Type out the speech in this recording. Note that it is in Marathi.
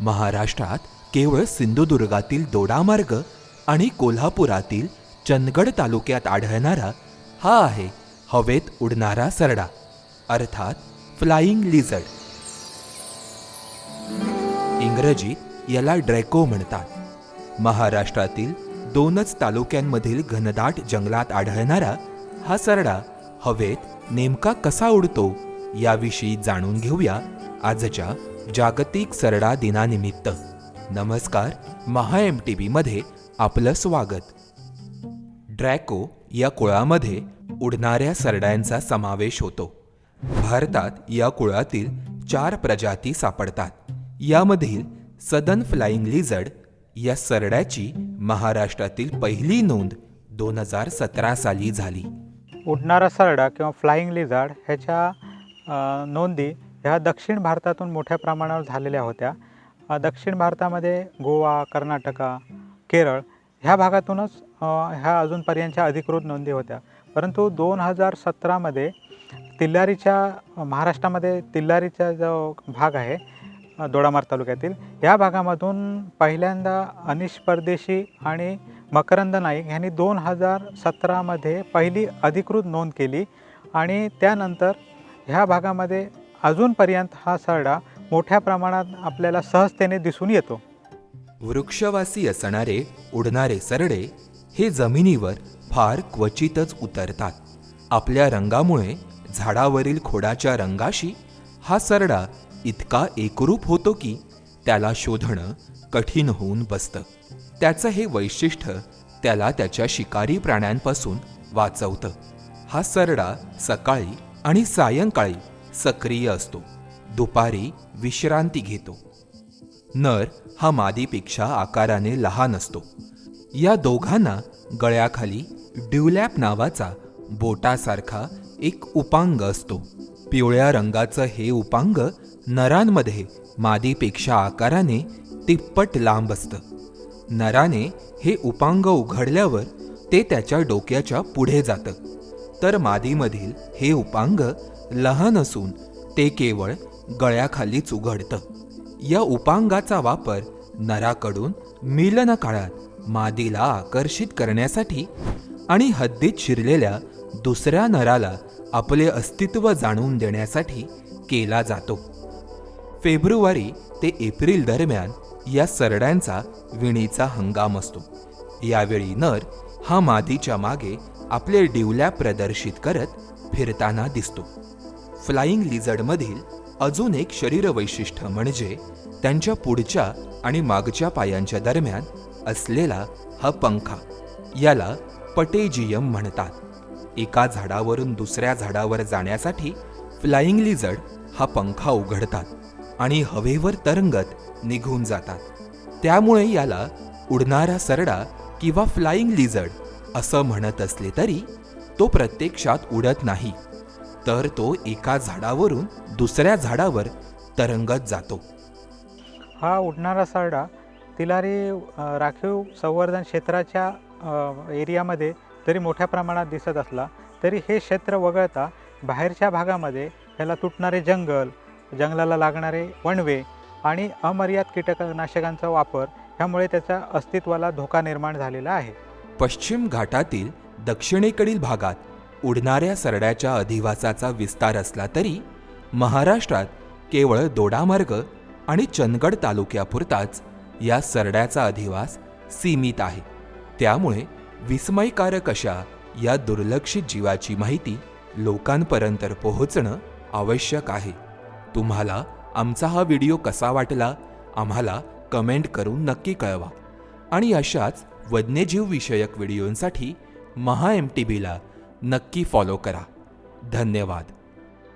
महाराष्ट्रात केवळ सिंधुदुर्गातील दोडामार्ग आणि कोल्हापुरातील चंदगड तालुक्यात आढळणारा हा आहे हवेत उडणारा सरडा अर्थात फ्लाइंग लिझर्ड इंग्रजीत याला ड्रॅको म्हणतात. महाराष्ट्रातील दोनच तालुक्यांमधील घनदाट जंगलात आढळणारा हा सरडा हवेत नेमका कसा उडतो याविषयी जाणून घेऊया आजच्या जागतिक सरडा दिनानिमित्त. नमस्कार महा एम टी मध्ये आपलं स्वागत. ड्रॅको या कुळामध्ये उडणाऱ्या सरड्यांचा समावेश होतो. भारतात या कुळातील चार प्रजाती सापडतात. यामधील सदन फ्लाइंग लिझर्ड या सरड्याची महाराष्ट्रातील पहिली नोंद दोन हजार सतरा साली झाली. उडणारा सरडा किंवा फ्लाइंग लिझार्ड ह्याच्या नोंदी ह्या दक्षिण भारतातून मोठ्या प्रमाणावर झालेल्या होत्या. दक्षिण भारतामध्ये गोवा कर्नाटका केरळ ह्या भागातूनच ह्या अजूनपर्यंतच्या अधिकृत नोंदी होत्या. परंतु दोन हजार सतरामध्ये तिल्लारीच्या महाराष्ट्रामध्ये तिल्लारीचा जो भाग आहे दोडामार तालुक्यातील या भागामधून पहिल्यांदा अनिश परदेशी आणि मकरंद नाईक यांनी दोन हजार सतरामध्ये पहिली अधिकृत नोंद केली आणि त्यानंतर ह्या भागामध्ये अजूनपर्यंत हा सरडा मोठ्या प्रमाणात आपल्याला सहजतेने दिसून येतो. वृक्षवासी असणारे उडणारे सरडे हे जमिनीवर फार क्वचितच उतरतात. आपल्या रंगामुळे झाडावरील खोडाच्या रंगाशी हा सरडा इतका एकरूप होतो की त्याला शोधणं कठीण होऊन बसतं. त्याचं हे वैशिष्ट्य त्याला त्याच्या शिकारी प्राण्यांपासून वाचवतं. हा सरडा सकाळी आणि सायंकाळी सक्रिय असतो. दुपारी विश्रांती घेतो. नर हा मादीपेक्षा आकाराने लहान असतो. या दोघांना गळ्याखाली ड्युलॅप नावाचा बोटासारखा एक उपांग असतो. पिवळ्या रंगाचं हे उपांग नरांमध्ये मादीपेक्षा आकाराने तिप्पट लांब असतं. नराने हे उपांग उघडल्यावर ते त्याच्या डोक्याच्या पुढे जातं. तर मादीमधील हे उपांग लहान असून ते केवळ गळ्याखालीच उघडतं. या उपांगाचा वापर नराकडून मिलन काळात मादीला आकर्षित करण्यासाठी आणि हद्दीत शिरलेल्या दुसऱ्या नराला आपले अस्तित्व जाणून देण्यासाठी केला जातो. फेब्रुवारी ते एप्रिल दरम्यान या सरड्यांचा विणीचा हंगाम असतो. यावेळी नर हा मादीच्या मागे आपले डिवल्या प्रदर्शित करत फिरताना दिसतो. फ्लाइंग लिझर्डमधील अजून एक शरीर वैशिष्ट्य म्हणजे त्यांच्या पुढच्या आणि मागच्या पायांच्या दरम्यान असलेला हा पंखा याला पटेजियम म्हणतात. एका झाडावरून दुसऱ्या झाडावर जाण्यासाठी फ्लाइंग लिझर्ड हा पंखा उघडतात आणि हवेवर तरंगत निघून जातात. त्यामुळे याला उडणारा सरडा किंवा फ्लाइंग लिझर्ड असं म्हणत असले तरी तो प्रत्यक्षात उडत नाही. तर तो एका झाडावरून दुसऱ्या झाडावर तरंगत जातो. हा उडणारा सरडा तिलारी राखीव संवर्धन क्षेत्राच्या एरियामध्ये जरी मोठ्या प्रमाणात दिसत असला तरी हे क्षेत्र वगळता बाहेरच्या भागामध्ये ह्याला तुटणारे जंगल जंगलाला लागणारे वणवे आणि अमर्याद कीटकनाशकांचा वापर ह्यामुळे त्याच्या अस्तित्वाला धोका निर्माण झालेला आहे. पश्चिम घाटातील दक्षिणेकडील भागात उडणाऱ्या सरड्याच्या अधिवासाचा विस्तार असला तरी महाराष्ट्रात केवळ दोडामार्ग आणि चंदगड तालुक्यापुरताच या सरड्याचा अधिवास सीमित आहे. त्यामुळे विस्मयकारक अशा या दुर्लक्षित जीवाची माहिती लोकांपर्यंत पोहोचणं आवश्यक आहे. तुम्हाला आमचा हा व्हिडिओ कसा वाटला आम्हाला कमेंट करून नक्की कळवा. आणि अशाच वन्यजीव विषयक व्हिडिओंसाठी महा एम टी बीला नक्की फॉलो करा. धन्यवाद.